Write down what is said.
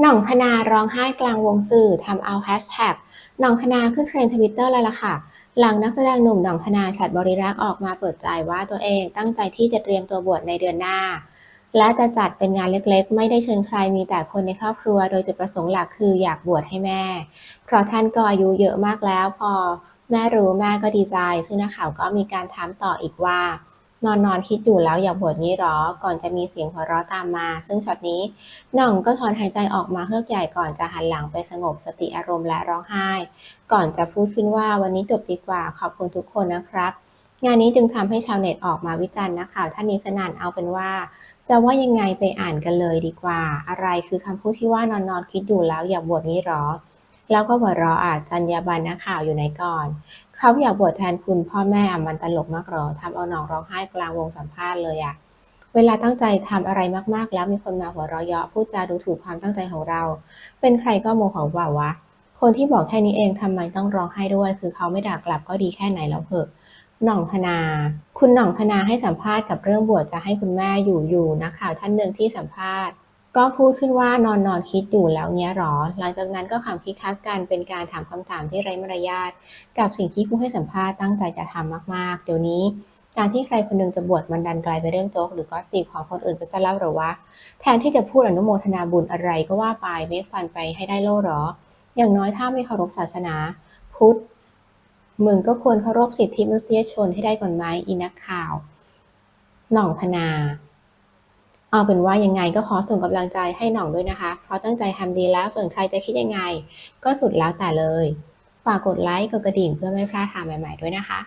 หน่องธนาร้องไห้กลางวงสื่อทำเอาแฮชแท็กหน่องธนาขึ้นเทรนด์ทวิตเตอร์เลยล่ะค่ะ หลังนักแสดงหนุ่มหน่องธนาฉัดบริรักษ์ออกมาเปิดใจว่าตัวเองตั้งใจที่จะเตรียมตัวบวชในเดือนหน้า และจะจัดเป็นงานเล็กๆ ไม่ได้เชิญใครมีแต่คนในครอบครัว โดยจุดประสงค์หลักคืออยากบวชให้แม่ เพราะท่านก็อายุเยอะมากแล้วพอ แม่รู้แม่ก็ดีใจ ซึ่งนักข่าวก็มีการถามต่ออีกว่า นอนนอนคิดอยู่แล้วอย่าบวชนี้หรอ ก่อนจะมีเสียงหัวเราะตามมา ซึ่งช็อตนี้หน่องก็ถอนหายใจออกมาเฮือกใหญ่ก่อนจะหันหลังไปสงบสติอารมณ์และร้องไห้ ก่อนจะพูดขึ้นว่าวันนี้จบดีกว่าขอบคุณทุกคนนะครับ งานนี้จึงทำให้ชาวเน็ตออกมาวิจารณ์นักข่าวท่านนี้สนั่นเอาเป็นว่า จะว่ายังไงไปอ่านกันเลยดีกว่า อะไรคือคำพูดที่ว่านอนนอนคิดอยู่แล้วอย่าบวชนี้หรอแล้วก็หัวเราะอาจจัญญาบันนักข่าวอยู่ไหนก่อน เขาอยากบวชแทนคุณพ่อแม่อะมันตลกมากหรอทำเอาหนองร้องไห้กลางวงสัมภาษณ์เลยอะเวลาตั้งใจทำอะไรมากๆ แล้วมีคนมาหัวเราะเยาะพูดจาดูถูกความตั้งใจของเรา เป็นใครก็โมโหว่าวะ คนที่บอกแค่นี้เองทำไมต้องร้องไห้ด้วย คือเขาไม่ด่ากลับก็ดีแค่ไหนแล้วเหอะหน่องธนา คุณหน่องธนาให้สัมภาษณ์กับเรื่องบวชจะให้คุณแม่อยู่อยู่นักข่าวท่านหนึ่งที่สัมภาษณ์ ก็พูดขึ้นว่านอนนอนคิดอยู่แล้วเนี้ยหรอ หลังจากนั้นก็ขำคิกคักกันเป็นการถามคำถามที่ไร้มารยาทกับสิ่งที่ผู้ให้สัมภาษณ์ตั้งใจจะทำมากๆ เดี๋ยวนี้ การที่ใครคนหนึงจะบวชมันดันกลายเป็นเรื่องโจ๊กหรือก็สิบของคนอื่นไปซะแล้วหรอวะ แทนที่จะพูดอนุโมทนาบุญอะไรก็ว่าไปเมคฟันไปให้ได้โล่หรอ อย่างน้อยถ้าไม่เคารพศาสนา พุทธมึงก็ควรเคารพสิทธิมนุษยชนให้ได้ก่อนไหมอีนักข่าว หน่องธนา เอาเป็นว่ายังไงก็ขอส่งกำลังใจให้หน่องด้วยนะคะ เพราะตั้งใจทำดีแล้วส่วนใครจะคิดยังไง ก็สุดแล้วแต่เลย ฝากกดไลค์กดกระดิ่งเพื่อไม่พลาดทางใหม่ ๆ ด้วยนะคะ